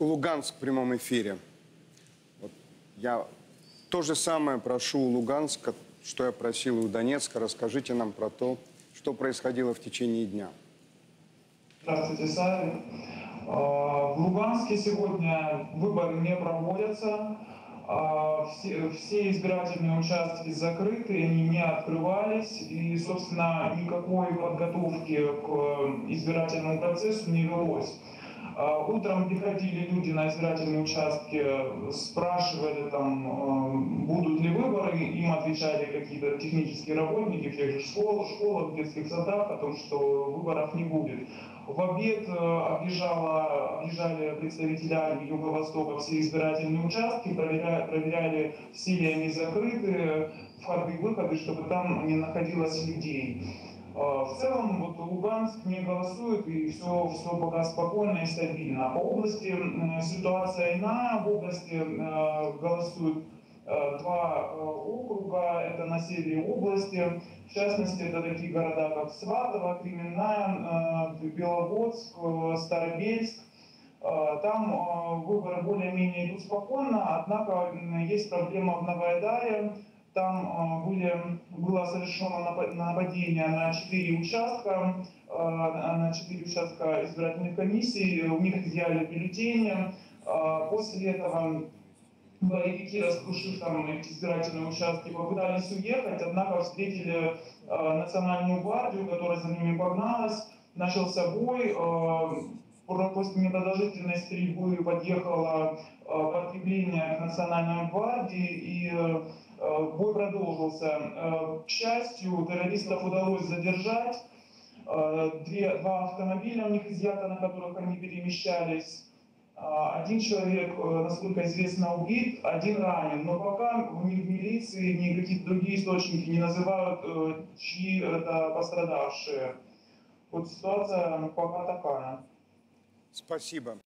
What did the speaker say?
Луганск в прямом эфире. Вот я то же самое прошу у Луганска, что я просил у Донецка. Расскажите нам про то, что происходило в течение дня. Здравствуйте, Савин. А, В Луганске сегодня выборы не проводятся. А, Все, все избирательные участки закрыты, они не открывались, и, собственно, никакой подготовки к избирательному процессу не велось. А, Утром приходили люди на избирательные участки, спрашивали, там, э, будут ли выборы, им отвечали какие-то технические работники в тех же школах, школах, детских садах о том, что выборов не будет. В обед э, объезжала, объезжали представители армии Юго-Востока все избирательные участки, проверяли, проверяли, все ли они закрыты, входы и выходы, чтобы там не находилось людей. Э, В целом вот Луганск не голосует и все, все пока спокойно и стабильно. По области ситуация иная. В области э, голосуют э, два округа, это на севере области. В частности, это такие города, как Сватово, Кременная, Беловодск, Старобельск. Там выборы более-менее идут спокойно, однако есть проблема в Новоайдаре. Там э, были, было совершено напа- нападение на четыре участка, э, на четыре участка избирательных комиссий, у них изъяли бюллетени. Э, После этого боевики, раскрушив там эти избирательные участки, попытались уехать, однако встретили национальную гвардию, которая за ними погналась, начался бой, после непродолжительной стрельбы подъехало подкрепление к национальной гвардии, и бой продолжился. Э, К счастью, террористов удалось задержать, Э, две, два автомобиля у них изъято, на которых они перемещались. А, Один человек, э, насколько известно, убит, один ранен. Но пока ни в милиции, ни какие-то другие источники не называют, э, чьи это пострадавшие. Вот ситуация пока такая. Спасибо.